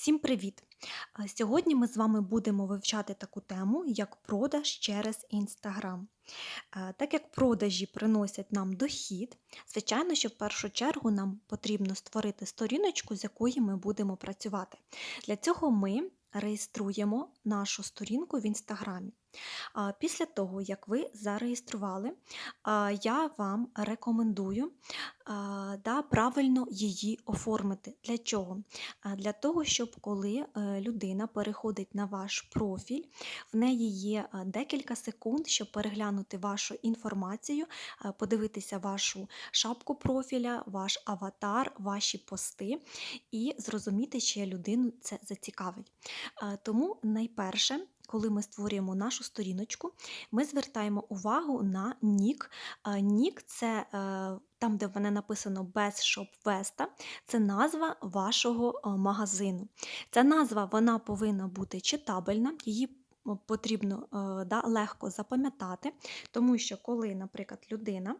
Всім привіт! Е, Сьогодні ми з вами будемо вивчати таку тему, як продаж через Інстаграм. Е, Так як продажі приносять нам дохід, звичайно, що в першу чергу нам потрібно створити сторіночку, з якої ми будемо працювати. Для цього ми реєструємо нашу сторінку в Інстаграмі. Після того, як ви зареєстрували, я вам рекомендую да, правильно її оформити. Для чого? Для того, щоб коли е, людина переходить на ваш профіль, в неї є декілька секунд, щоб переглянути вашу інформацію, подивитися вашу шапку профіля, ваш аватар, ваші пости і зрозуміти, чи людину це зацікавить. Тому найперше. Коли ми створюємо нашу сторіночку, ми звертаємо увагу на нік. Нік це е, там, де в мене написано без Shop Vesta, це назва вашого е, магазину. Ця назва вона повинна бути читабельна, її потрібно е, да, легко запам'ятати, тому що коли, наприклад, людина е,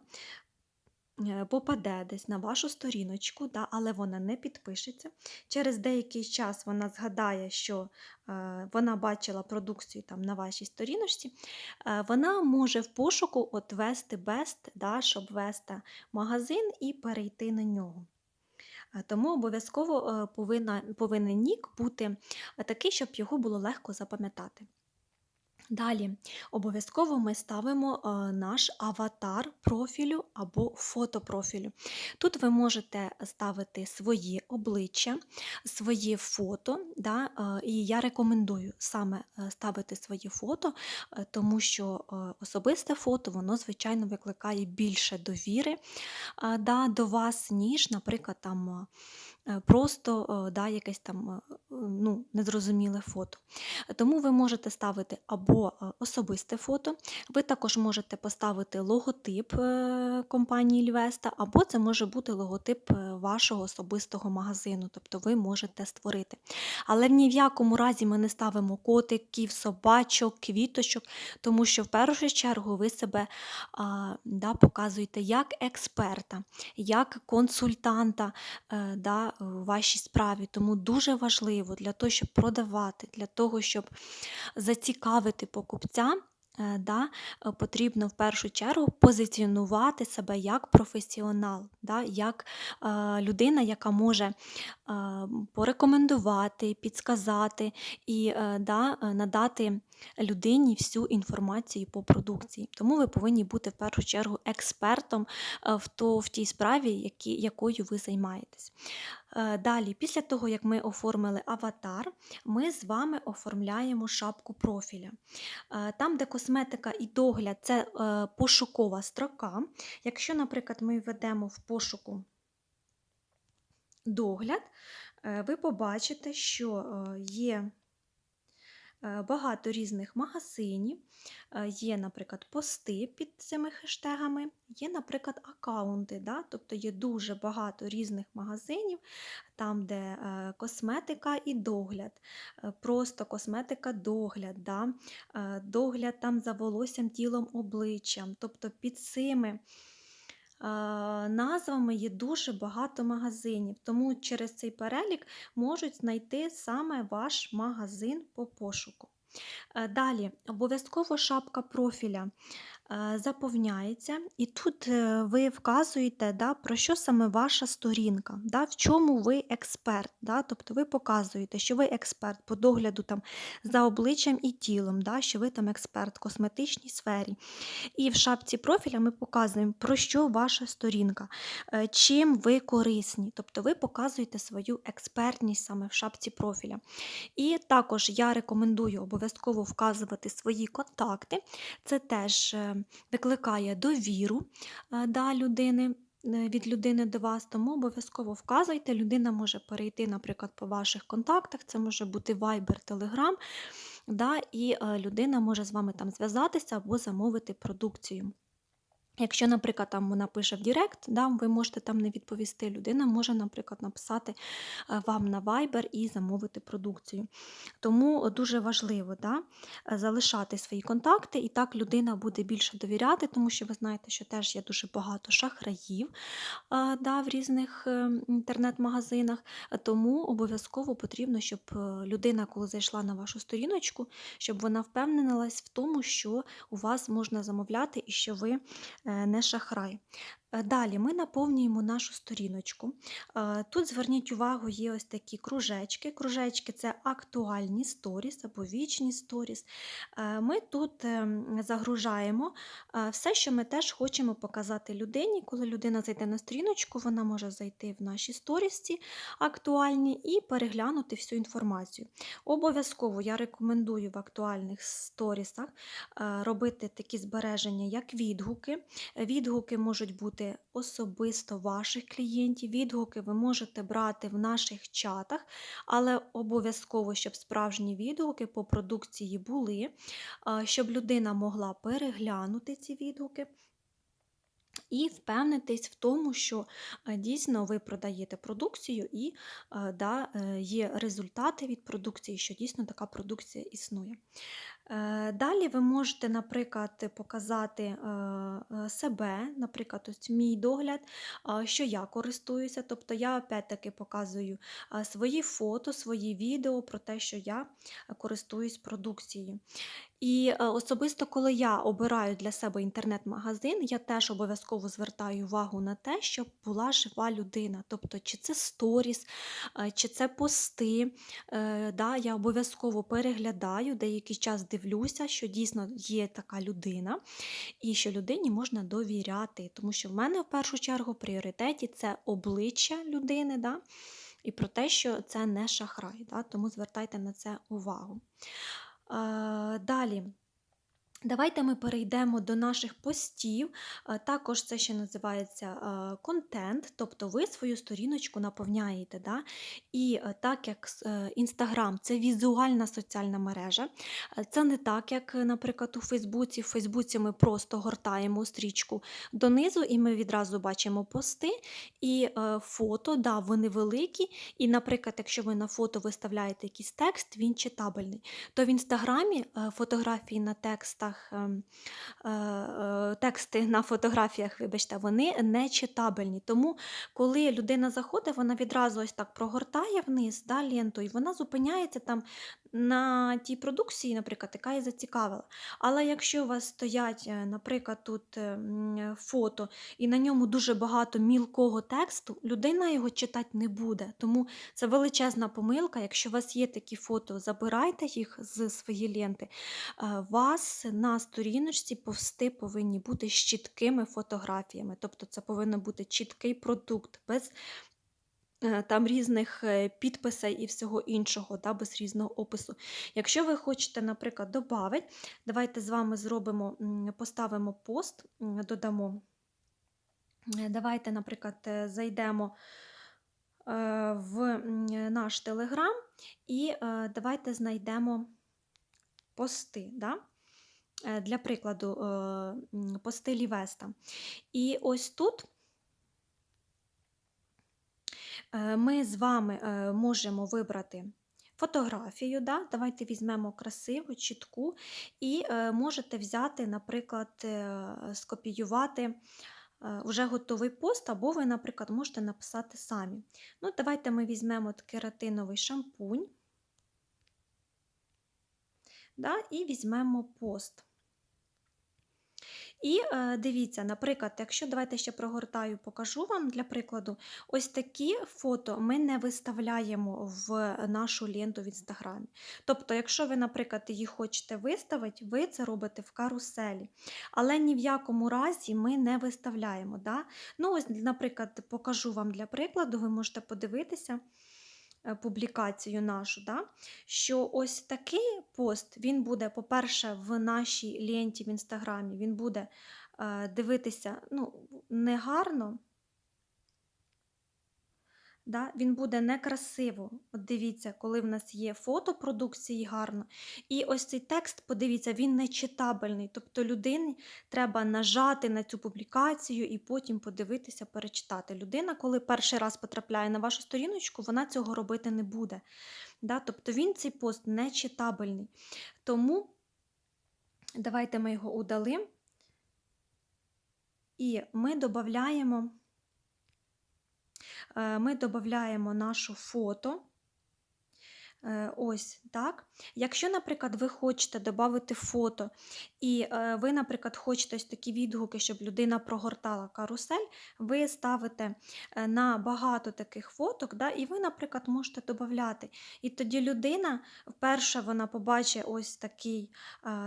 попаде десь на вашу сторіночку, да, але вона не підпишеться. Через деякий час вона згадає, що е, вона бачила продукцію там на вашій сторіночці, е, вона може в пошуку от ввести Best, да, щоб ввести магазин і перейти на нього. Е, Тому обов'язково е, повинен нік бути е, такий, щоб його було легко запам'ятати. Далі обов'язково ми ставимо е, наш аватар профілю або фото профілю. Тут ви можете ставити свої обличчя, своє фото. Да? е, І я рекомендую саме е, ставити свої фото, тому що особисте фото, воно, звичайно, викликає більше довіри да, до вас, ніж, наприклад, там. Е, Просто е, да, якесь там е, ну, незрозуміле фото. Тому ви можете ставити або особисте фото, ви також можете поставити логотип компанії Львеста, або це може бути логотип е, вашого особистого магазину, тобто ви можете створити. Але ні в якому разі ми не ставимо котиків, собачок, квіточок, тому що в першу чергу ви себе а, да, показуєте як експерта, як консультанта е, да, у вашій справі. Тому дуже важливо для того, щоб продавати, для того, щоб зацікавити покупця. Е, Да, е, потрібно в першу чергу позиціонувати себе як професіонал, да, як е, людина, яка може порекомендувати, підсказати і да, надати людині всю інформацію по продукції. Тому ви повинні бути в першу чергу експертом в, то, в тій справі, які, якою ви займаєтесь. Е, Далі, після того, як ми оформили аватар, ми з вами оформляємо шапку профіля. Е, Там, де косметика і догляд, це е, пошукова строка. Якщо, наприклад, ми введемо в пошуку догляд, ви побачите, що є багато різних магазинів, е, є, наприклад, пости під цими хештегами, є, наприклад, аккаунти. Да? Тобто є дуже багато різних магазинів, там, де е, косметика і догляд, е, просто косметика догляд, да? е, догляд там за волоссям, тілом, обличчям. Тобто під цими е, назвами є дуже багато магазинів, тому через цей перелік можуть знайти саме ваш магазин по пошуку. Е, Далі. Обов'язково шапка профіля заповняється, і тут е, ви вказуєте, да, про що саме ваша сторінка, да, в чому ви експерт. Да, тобто ви показуєте, що ви експерт по догляду там, за обличчям і тілом, да, що ви там експерт в косметичній сфері. І в шапці профіля ми показуємо, про що ваша сторінка, е, чим ви корисні. Тобто ви показуєте свою експертність саме в шапці профіля. І також я рекомендую обов'язково вказувати свої контакти. Це теж е, викликає довіру е, да, людини. е, Від людини до вас, тому обов'язково вказуйте. Людина може перейти, наприклад, по ваших контактах, це може бути Viber, Telegram, да, і е, людина може з вами там зв'язатися або замовити продукцію. Якщо, наприклад, там вона пише в Директ, да, ви можете там не відповісти, людина може, наприклад, написати е, вам на Viber і замовити продукцію. Тому дуже важливо да, е, залишати свої контакти, і так людина буде більше довіряти, тому що ви знаєте, що теж є дуже багато шахраїв е, да, в різних е, інтернет-магазинах. Тому обов'язково потрібно, щоб е, людина, коли зайшла на вашу сторіночку, щоб вона впевнилась в тому, що у вас можна замовляти і що ви е, не шахрай. Е, Далі ми наповнюємо нашу сторіночку. Е, Тут зверніть увагу, є ось такі кружечки. Кружечки це актуальні сторіс або вічні сторіс. Е, Ми тут ем, загружаємо все, що ми теж хочемо показати людині. Коли людина зайде на сторіночку, вона може зайти в наші сторісці актуальні і переглянути всю інформацію. Обов'язково я рекомендую в актуальних сторісах робити такі збереження, як відгуки. Відгуки можуть бути особисто ваших клієнтів, відгуки ви можете брати в наших чатах, але обов'язково, щоб справжні відгуки по продукції були, щоб людина могла переглянути ці відгуки. І впевнитись в тому, що е, дійсно ви продаєте продукцію і е, да, е, є результати від продукції, що дійсно така продукція існує. Далі ви можете, наприклад, показати себе, наприклад, ось мій догляд, що я користуюся. Тобто я опять-таки показую свої фото, свої відео про те, що я користуюсь продукцією. І особисто, коли я обираю для себе інтернет-магазин, я теж обов'язково звертаю увагу на те, щоб була жива людина. Тобто, чи це сторіс, е, чи це пости. Е, Да, я обов'язково переглядаю, деякий час дивлюся, що дійсно є така людина, і що людині можна довіряти. Тому що в мене в першу чергу в пріоритеті це обличчя людини, да, і про те, що це не шахрай. Да, тому звертайте на це увагу. Е, Далі. Давайте ми перейдемо до наших постів. Е, Також це ще називається е, контент, тобто ви свою сторіночку наповняєте. Да? І е, так як Інстаграм це візуальна соціальна мережа, це не так, як, наприклад, у Фейсбуці. В Фейсбуці ми просто гортаємо стрічку донизу, і ми відразу бачимо пости і фото, да, вони великі. І, наприклад, якщо ви на фото виставляєте якийсь текст, він читабельний. То в інстаграмі фотографії на текстах, ем, е, е, тексти на фотографіях, вибачте, вони не читабельні. Тому, коли людина заходить, вона відразу ось так прогортає вниз да, ленту, і вона зупиняється там на тій продукції, наприклад, яка її зацікавила. Але якщо у вас стоять, е, наприклад, тут е, фото, і на ньому дуже багато мілкого тексту, людина його читати не буде. Тому це величезна помилка. Якщо у вас є такі фото, забирайте їх з своєї ленти. Е, вас на сторіночці пости повинні бути з чіткими фотографіями. Тобто це повинен бути чіткий продукт, без там різних е, підписей і всього іншого, да, без різного опису. Якщо ви хочете, наприклад, додати, давайте з вами зробимо, поставимо пост, додамо. Е, Давайте, наприклад, е, зайдемо е, в наш Телеграм і е, давайте знайдемо пости. Да? Е, Для прикладу, е, пости Лівеста. І ось тут е, ми з вами е, можемо вибрати фотографію. Да? Давайте візьмемо красиву, чітку, і е, можете взяти, наприклад, е, скопіювати е, вже готовий пост, або ви, наприклад, можете написати самі. Ну, Давайте ми візьмемо кератиновий шампунь да? і візьмемо пост. І е, дивіться, наприклад, якщо давайте ще прогортаю, покажу вам для прикладу, ось такі фото ми не виставляємо в нашу ленту в інстаграмі. Тобто, якщо ви, наприклад, її хочете виставити, ви це робите в каруселі. Але ні в якому разі ми не виставляємо. Да? Ну, ось, наприклад, покажу вам для прикладу, ви можете подивитися публікацію нашу, да? що ось такий пост, він буде, по-перше, в нашій ленті в інстаграмі, він буде е, дивитися ну, негарно. Да? Він буде некрасиво. От дивіться, коли в нас є фото продукції гарно. І ось цей текст, подивіться, він не читабельний. Тобто людині треба нажати на цю публікацію і потім подивитися, перечитати. Людина, коли перший раз потрапляє на вашу сторіночку, вона цього робити не буде. Да? Тобто він цей пост не читабельний. Тому давайте ми його удалимо. І ми додаємо ми додаємо нашу фото. Е, ось так. Якщо, наприклад, ви хочете додати фото, і е, ви, наприклад, хочете ось такі відгуки, щоб людина прогортала карусель, ви ставите е, на багато таких фоток, да, і ви, наприклад, можете додати. І тоді людина, вперше вона побачить ось такий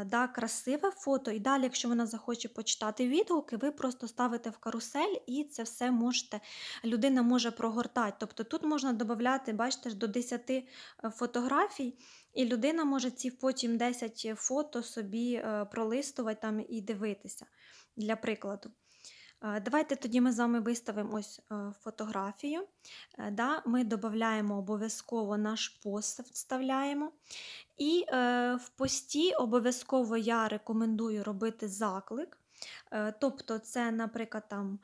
да, красиве фото, і далі, якщо вона захоче почитати відгуки, ви просто ставите в карусель і це все можете, людина може прогортати. Тобто тут можна додати, бачите, до 10 фотографій фотографій, і людина може ці потім 10 фото собі е, пролистувати там і дивитися для прикладу. Е, давайте тоді ми з вами виставимо ось е, фотографію. Да, Ми додаємо обов'язково наш пост вставляємо. І в пості обов'язково я рекомендую робити заклик. Тобто, це, наприклад, там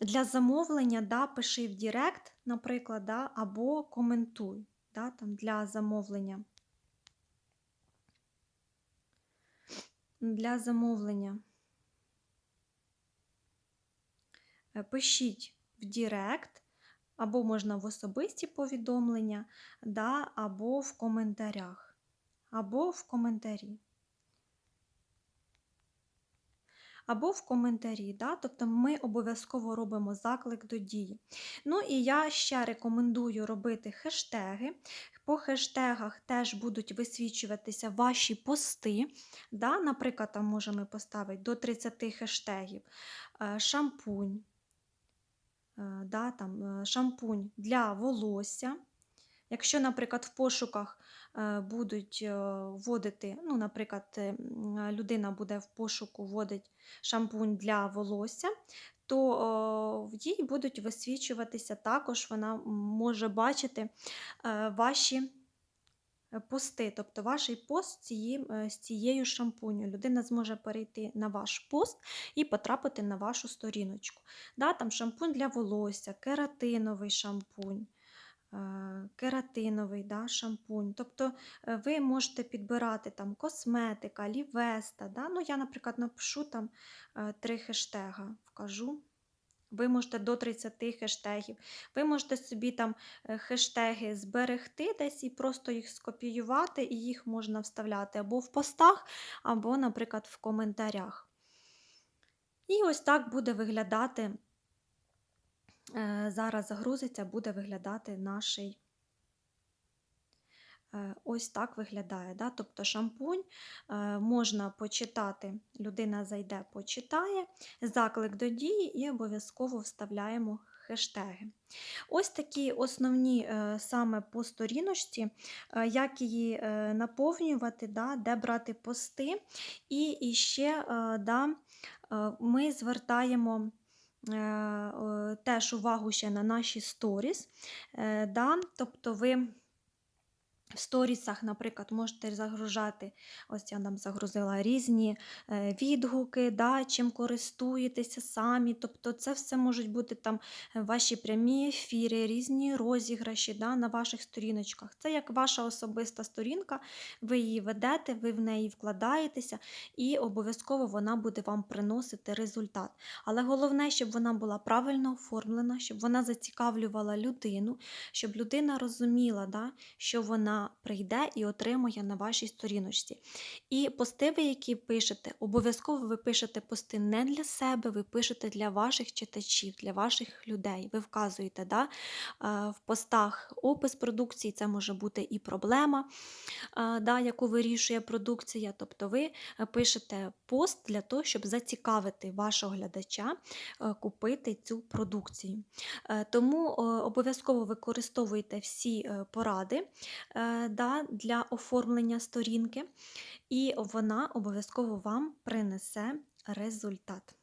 для замовлення да, пиши в Директ, наприклад, да, або коментуй да, там для замовлення. Для замовлення. Е, пишіть в Директ, або можна в особисті повідомлення, да, або в коментарях, або в коментарі. Або в коментарі. Да? Тобто ми обов'язково робимо заклик до дії. Ну і я ще рекомендую робити хештеги. По хештегах теж будуть висвічуватися ваші пости. Да? Наприклад, там можемо поставити до 30 хештегів. Е, шампунь, е, да, там, е, шампунь для волосся. Якщо, наприклад, в пошуках е, будуть е, вводити, ну, наприклад, е, людина буде в пошуку вводить шампунь для волосся, то їй будуть висвічуватися також, вона може бачити ваші пости, тобто ваш пост з цією шампунью. Людина зможе перейти на ваш пост і потрапити на вашу сторіночку. Да, Там шампунь для волосся, кератиновий шампунь. Е, кератиновий да, шампунь. Тобто е, ви можете підбирати там косметика, лівеста. Да? Ну, Я, наприклад, напишу там е, три хештега, вкажу. Ви можете до 30 хештегів. Ви можете собі там хештеги зберегти десь і просто їх скопіювати, і їх можна вставляти або в постах, або, наприклад, в коментарях. І ось так буде виглядати зараз загрузиться, буде виглядати наш. Е, ось так виглядає. Да? Тобто шампунь е, можна почитати, людина зайде, почитає, заклик до дії і обов'язково вставляємо хештеги. Ось такі основні саме по сторіночці, як її наповнювати, да, де брати пости. І ще да, ми звертаємо. Е, теж увагу ще на наші сторіс. Е, да? Тобто ви в сторісах, наприклад, можете загружати, ось я нам загрузила різні е, відгуки, да, чим користуєтеся самі. Тобто це все можуть бути там ваші прямі ефіри, різні розіграші да, на ваших сторіночках. Це як ваша особиста сторінка, ви її ведете, ви в неї вкладаєтеся, і обов'язково вона буде вам приносити результат. Але головне, щоб вона була правильно оформлена, щоб вона зацікавлювала людину, щоб людина розуміла, да, що вона прийде і отримує на вашій сторіночці. І пости, ви, які пишете, обов'язково ви пишете пости не для себе, ви пишете для ваших читачів, для ваших людей. Ви вказуєте да, е, в постах опис продукції, це може бути і проблема, е, да, яку вирішує продукція. Тобто ви пишете пост для того, щоб зацікавити вашого глядача е, купити цю продукцію. Тому обов'язково використовуйте всі поради да, для оформлення сторінки, і вона обов'язково вам принесе результат.